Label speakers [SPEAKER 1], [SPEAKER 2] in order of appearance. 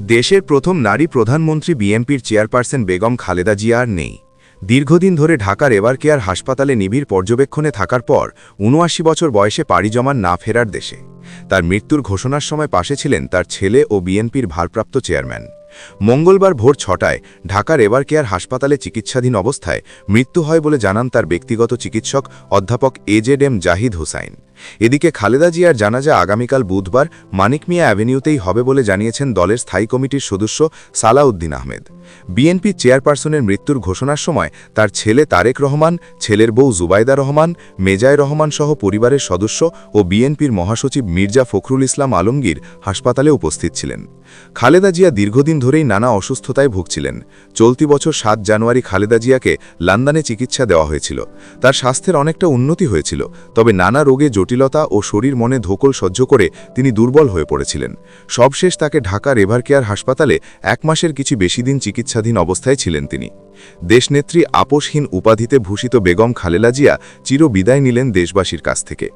[SPEAKER 1] দেশের প্রথম নারী প্রধানমন্ত্রী বিএনপির চেয়ারপারসন বেগম খালেদা জিয়া আর নেই। দীর্ঘদিন ধরে ঢাকার এভার কেয়ার হাসপাতালে নিবিড় পর্যবেক্ষণে থাকার পর উনআশি বছর বয়সে পাড়ি জমান না ফেরার দেশে। তার মৃত্যুর ঘোষণার সময় পাশে ছিলেন তার ছেলে ও বিএনপির ভারপ্রাপ্ত চেয়ারম্যান। মঙ্গলবার ভোর ছটায় ঢাকার এভার কেয়ার হাসপাতালে চিকিৎসাধীন অবস্থায় মৃত্যু হয় বলে জানান তার ব্যক্তিগত চিকিৎসক অধ্যাপক এজেড এম জাহিদ হোসাইন। এদিকে খালেদা জিয়ার জানাজা আগামীকাল বুধবার মানিক মিয়া অ্যাভিনিউতেই হবে বলে জানিয়েছেন দলের স্থায়ী কমিটির সদস্য সালাউদ্দিন আহমেদ। বিএনপি চেয়ারপারসনের মৃত্যুর ঘোষণার সময় তার ছেলে তারেক রহমান, ছেলের বউ জুবাইদা রহমান, মেজায় রহমান সহ পরিবারের সদস্য ও বিএনপির মহাসচিব মির্জা ফখরুল ইসলাম আলমগীর হাসপাতালে উপস্থিত ছিলেন। খালেদা জিয়া দীর্ঘদিন ধরেই নানা অসুস্থতায় ভুগছিলেন। চলতি বছর সাত জানুয়ারি খালেদা জিয়াকে লন্ডনে চিকিৎসা দেওয়া হয়েছিল। তার স্বাস্থ্যের অনেকটা উন্নতি হয়েছিল, তবে নানা রোগে জটিলতা ও শরীর মনে ধোকল সহ্য করে তিনি দুর্বল হয়ে পড়েছিলেন। সবশেষ তাকে ঢাকা রেভার কেয়ার হাসপাতালে এক মাসের কিছু বেশি দিন চিকিৎসাধীন অবস্থায় ছিলেন তিনি। দেশনেত্রী আপোষহীন উপাধিতে ভূষিত বেগম খালেলা জিয়া চির বিদায় নিলেন দেশবাসীর কাছ থেকে।